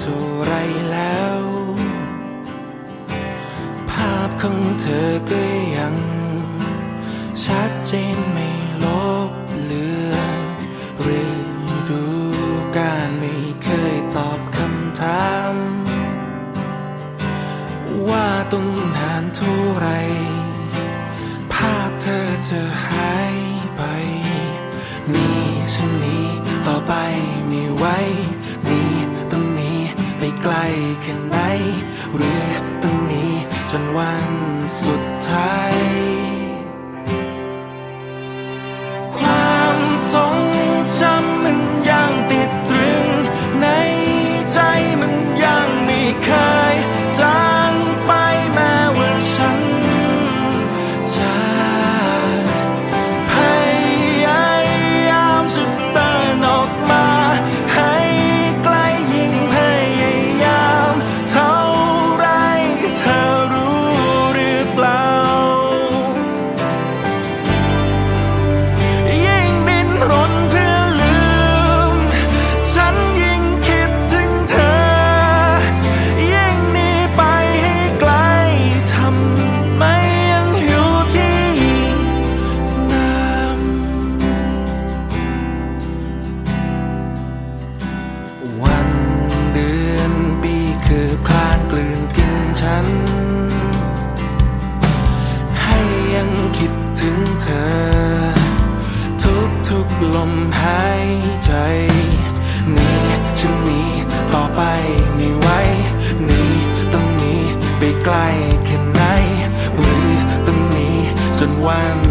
เท่าไรแล้ว ภาพของเธอก็ยัง ชัดเจนไม่ลบเลือนหรือดูการไม่เคยตอบคำถาม ว่าต้องนานเท่าไร ภาพเธอจะหายไป มีฉันนี้ต่อไปไม่ไหว ไปไกลแค่ไหนหรือตรงนี้จนวันสุดท้าย ความทรงจำ ถึงเธอ ทุกทุกลมหายใจหนี่ฉันหนี้ต่อไปไม่ไหวหนี่ต้องหนี้ไปไกลแค่ไหนหรือต้องหนี้จนวัน